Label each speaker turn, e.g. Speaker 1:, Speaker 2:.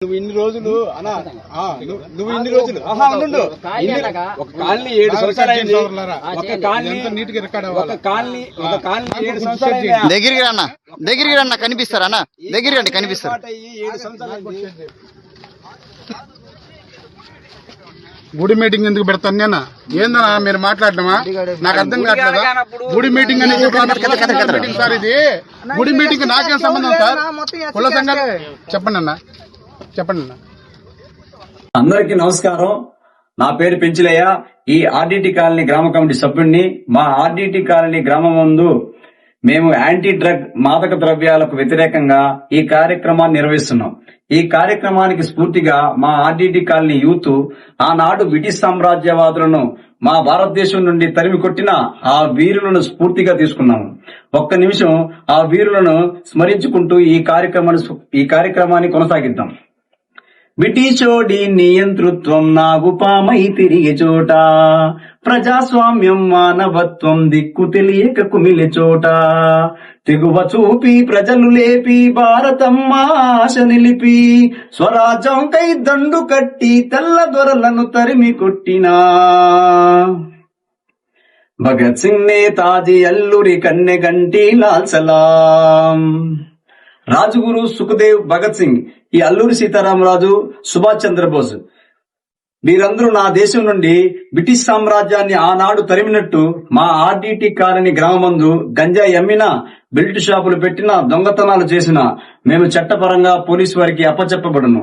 Speaker 1: నువ్వు ఇన్ని రోజులు అనా ఆ, నువ్వు- ఇన్ని రోజులు
Speaker 2: ఒక కాలనీ ఏడు సంవత్సరాలు ఒక. కాలనీ
Speaker 1: ఇదంతా నీట్గా రికార్డ్
Speaker 2: ఒక కాలనీ ఒక కాలనీ ఏడు సంవత్సరాలు.
Speaker 3: దగ్గరికి రన్న దగ్గరికి రన్న కనిపిస్తారా అన్న. దగ్గరికి రండి కనిపిస్తారు.
Speaker 2: ఏడు సంవత్సరాలు.
Speaker 1: గుడి మీటింగ్ ఎందుకు పెడతాను నేను? ఏందన్నా మీరు మాట్లాడటమా? నాకు అర్థం కావట్లేదా? గుడి మీటింగ్ అని చెప్పాలి
Speaker 3: కథ, కథ, కథ.
Speaker 1: మీటింగ్ సార్ ఇది గుడి మీటింగ్ నాకేం సంబంధం సార్ కుల సంఘాలు చెప్పండి అన్న. చెప్పండి
Speaker 4: అందరికీ నమస్కారం. నా పేరు పెంచిలయ్య. ఈ ఆర్డిటి కాలనీ గ్రామ కమిటీ సభ్యుడిని మా ఆర్డిటి కాలనీ గ్రామం ముందు మేము యాంటీ డ్రగ్ మాదక ద్రవ్యాలకు వ్యతిరేకంగా ఈ కార్యక్రమాన్ని నిర్వహిస్తున్నాం. ఈ కార్యక్రమానికి స్ఫూర్తిగా మా ఆర్డిటి కాలనీ యూత్ ఆనాడు బ్రిటిష్ సామ్రాజ్యవాదులను మా భారతదేశం నుండి తరిమి కొట్టిన ఆ వీరులను స్ఫూర్తిగా తీసుకున్నాము. ఒక్క నిమిషం ఆ వీరులను స్మరించుకుంటూ ఈ కార్యక్రమాన్ని ఈ కార్యక్రమాన్ని కొనసాగిద్దాం. బ్రిటిషోడి నియంతృత్వం నాగుపామై తిరిగి చోట. ప్రజాస్వామ్యం మానవత్వం దిక్కు తెలియక కుమిలి చోట. తెగువ చూపి ప్రజలు లేపి భారతమ్మ ఆశ నిలిపి. స్వరాజ్యం కై దండు కట్టి తెల్ల దొరలను తరిమి కొట్టినా. భగత్ సింగ్ నేతాజీ అల్లూరి కన్నె గంటి లాల్ సలాం. రాజుగురు సుఖదేవ్ భగత్ సింగ్ ఈ అల్లూరి సీతారామరాజు సుభాష్ చంద్రబోస్. మీరందరూ నా దేశం నుండి బ్రిటిష్ సామ్రాజ్యాన్ని ఆనాడు తరిమినట్టు మా ఆర్డిటి కాలనీ గ్రామమందు గంజాయి అమ్మినా బెల్ట్ షాపులు పెట్టినా దొంగతనాలు చేసినా మేము చట్టపరంగా పోలీసు వారికి అప్పచెప్పబడును.